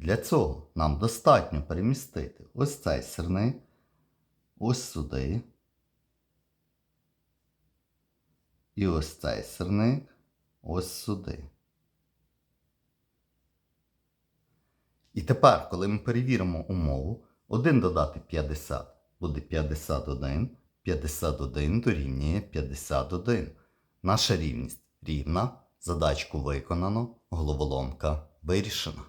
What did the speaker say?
Для цього нам достатньо перемістити ось цей сірник, ось сюди. І ось цей сирник ось сюди. І тепер, коли ми перевіримо умову, 1 додати 50 буде 51, 51 дорівнює 51. Наша рівність рівна, задачку виконано, головоломка вирішена.